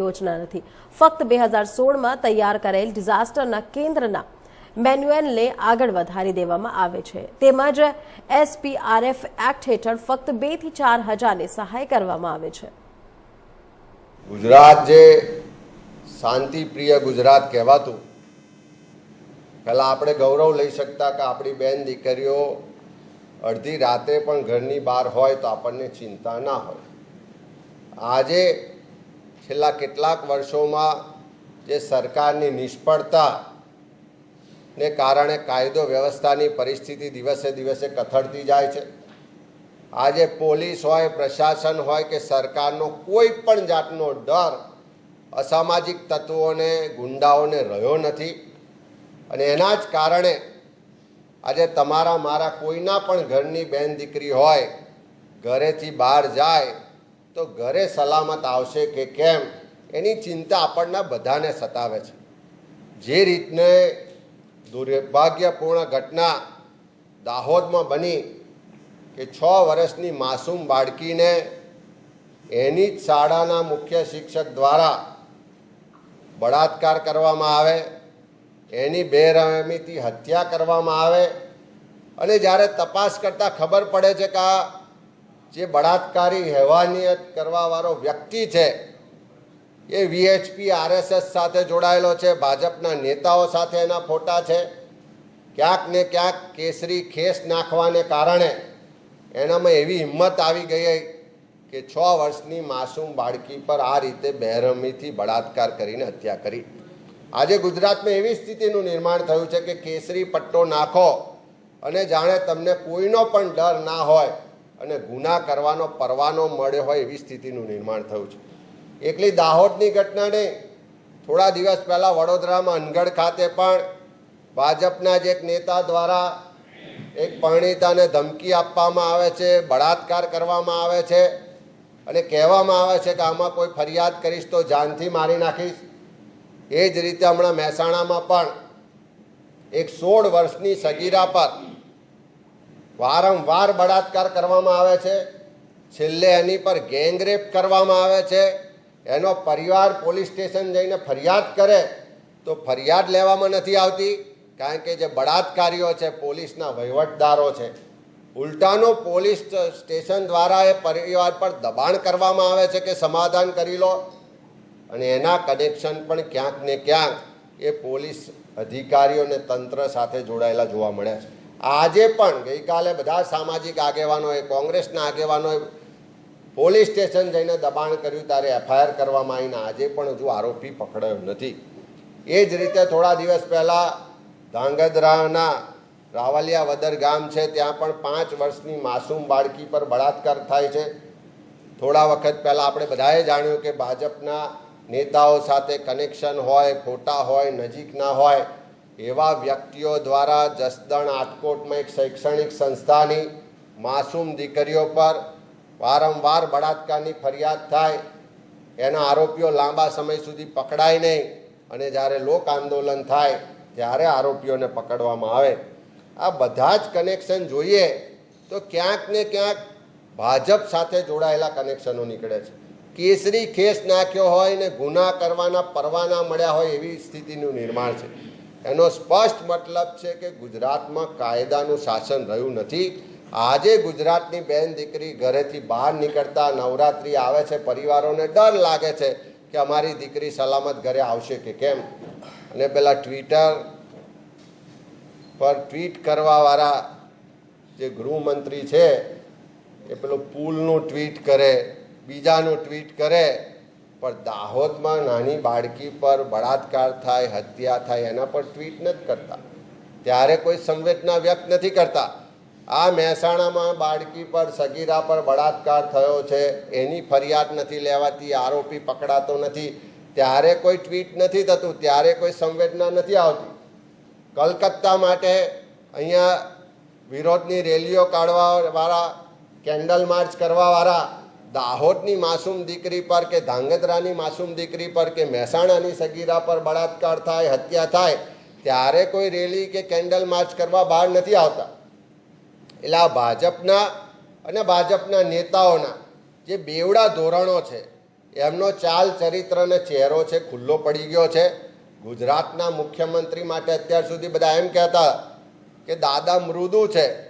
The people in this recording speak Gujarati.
યોજના નથી. ફક્ત બે હજાર તૈયાર કરેલ ડિઝાસ્ટરના કેન્દ્રના મેન્યુઅલને આગળ વધારી દેવામાં આવે છે. તેમજ એસપીઆરએફ એક્ટ હેઠળ ફક્ત બેથી ચાર હજારને સહાય કરવામાં આવે છે. ગુજરાત જે શાંતિપ્રિય ગુજરાત કહેવાતું, પહેલાં આપણે ગૌરવ લઈ શકતા કે આપણી બેન દીકરીઓ અડધી રાતે પણ ઘરની બહાર હોય તો આપણને ચિંતા ના હોય. આજે છેલ્લા કેટલાક વર્ષોમાં જે સરકારની નિષ્ફળતા ને કારણે કાયદો વ્યવસ્થાની પરિસ્થિતિ દિવસે દિવસે કથળતી જાય છે. આજે પોલીસ હોય, પ્રશાસન હોય કે સરકારનો કોઈ પણ જાતનો ડર અસામાજિક તત્વોને, ગુંડાઓને રહ્યો નથી. અને એના જ કારણે આજે તમારા, મારા કોઈના પણ ઘરની બેન દીકરી હોય, ઘરેથી બહાર જાય તો ઘરે સલામત આવશે કે કેમ, એની ચિંતા આપણને બધાને સતાવે છે. જે રીતને દુર્ભાગ્યપૂર્ણ ઘટના દાહોદમાં બની કે છ વર્ષની માસૂમ બાળકીને, એની જ શાળાના મુખ્ય શિક્ષક દ્વારા બળાત્કાર કરવામાં આવે, એની બેરહમીથી હત્યા કરવામાં આવે, અને જ્યારે તપાસ કરતાં ખબર પડે છે કે આ જે બળાત્કારી, હેવાનિયત કરવાવાળો વ્યક્તિ છે, એ વીએચપી આરએસએસ સાથે જોડાયેલો છે, ભાજપના નેતાઓ સાથે એના ફોટા છે. ક્યાંક ને ક્યાંક કેસરી ખેસ નાખવાને કારણે એનામાં એવી હિંમત આવી ગઈ કે છ વર્ષની માસૂમ બાળકી પર આ રીતે બેરહમીથી બળાત્કાર કરીને હત્યા કરી. આજે ગુજરાતમાં એવી સ્થિતિનું નિર્માણ થયું છે કે કેસરી પટ્ટો નાખો અને જાણે તમને કોઈનો પણ ડર ના હોય અને ગુના કરવાનો, પરવાનો મળ્યો હોય એવી સ્થિતિનું નિર્માણ થયું છે. એકલી દાહોદની ઘટના નહીં, થોડા દિવસ પહેલાં વડોદરામાં અનગઢ ખાતે પણ ભાજપના જ એક નેતા દ્વારા એક પરિણીતાને ધમકી આપવામાં આવે છે, બળાત્કાર કરવામાં આવે છે અને કહેવામાં આવે છે કે આમાં કોઈ ફરિયાદ કરીશ તો જાનથી મારી નાખીશ. એ જ રીતે હમણાં મહેસાણામાં પણ એક સોળ વર્ષની સગીરા પર વારંવાર બળાત્કાર કરવામાં આવે છે. છેલ્લે એની પર ગેંગરેપ કરવામાં આવે છે. એનો પરિવાર પોલીસ સ્ટેશન જઈને ફરિયાદ કરે તો ફરિયાદ લેવામાં નથી આવતી, કારણ કે જે બળાત્કારીઓ છે, પોલીસના વહીવટદારો છે. ઉલટાનું પોલીસ સ્ટેશન દ્વારા એ પરિવાર પર દબાણ કરવામાં આવે છે કે સમાધાન કરી લો. અને એના કનેક્શન પણ ક્યાંક ને ક્યાંક એ પોલીસ અધિકારીઓ અને તંત્ર સાથે જોડાયેલા જોવા મળ્યા છે. આજે પણ ગઈકાલે બધા સામાજિક આગેવાનોએ, કોંગ્રેસના આગેવાનોએ પોલીસ સ્ટેશન જઈને દબાણ કર્યું ત્યારે એફઆઈઆર કરવામાં આવીને આજે પણ હજુ આરોપી પકડાયો નથી. એ જ રીતે થોડા દિવસ પહેલાં ધાંગધ્રાના રાવલિયા વદર ગામ છે, ત્યાં પણ પાંચ વર્ષની માસૂમ બાળકી પર બળાત્કાર થાય છે. થોડા વખત પહેલાં આપણે બધાએ જાણ્યું કે ભાજપના નેતાઓ સાથે કનેક્શન હોય ખોટા હોય, નજીકના હોય એવા વ્યક્તિઓ દ્વારા જસદણ આટકોટમાં એક શૈક્ષણિક સંસ્થાની માસૂમ દીકરીઓ પર વારંવાર બળાત્કારની ફરિયાદ થાય, એના આરોપીઓ લાંબા સમય સુધી પકડાય નહીં અને જ્યારે લોક આંદોલન થાય ત્યારે આરોપીઓને પકડવામાં આવે. આ બધા જ કનેક્શન જોઈએ તો ક્યાંક ને ક્યાંક ભાજપ સાથે જોડાયેલા કનેક્શનો નીકળે છે. કેસરી ખેસ નાખ્યો હોય ને ગુના કરવાના પરવાના મળ્યા હોય એવી સ્થિતિનું નિર્માણ છે. એનો સ્પષ્ટ મતલબ છે કે ગુજરાતમાં કાયદાનું શાસન રહ્યું નથી. આજે ગુજરાતની બેન દીકરી ઘરેથી બહાર નીકળતા નવરાત્રિ આવે છે, પરિવારોને ડર લાગે છે કે અમારી દીકરી સલામત ઘરે આવશે કે કેમ? અને પેલા ટ્વિટર પર ટ્વીટ કરવાવાળા જે ગૃહમંત્રી છે, એ પેલું પુલનું ટ્વીટ કરે, બીજાનું ટ્વીટ કરે પણ દાહોદમાં નાની બાળકી પર બળાત્કાર થાય, હત્યા થાય, એના પર ટ્વીટ નથી કરતા. ત્યારે કોઈ સંવેદના વ્યક્ત નથી કરતા. આ મહેસાણામાં બાળકી પર સગીરા પર બળાત્કાર થયો છે, એની ફરિયાદ નથી લેવાતી, આરોપી પકડાતો નથી. ત્યારે કોઈ ટ્વીટ નથી થતું, ત્યારે કોઈ સંવેદના નથી આવતી. કલકત્તા માટે અહીંયા વિરોધની રેલીઓ કાઢવાવાળા, કેન્ડલ માર્ચ કરવાવાળા દાહોદની માસૂમ દીકરી પર કે ધાંગધ્રાની માસૂમ દીકરી પર કે મહેસાણાની સગીરા પર બળાત્કાર થાય, હત્યા થાય, ત્યારે કોઈ રેલી કે કેન્ડલ માર્ચ કરવા બહાર નથી આવતા. એટલે આ ભાજપના અને ભાજપના નેતાઓના જે બેવડા ધોરણો છે, એમનો ચાલ ચરિત્ર અને ચહેરો છે ખુલ્લો પડી ગયો છે. ગુજરાતના મુખ્યમંત્રી માટે અત્યાર સુધી બધા એમ કહેતા કે દાદા મૃદુ છે.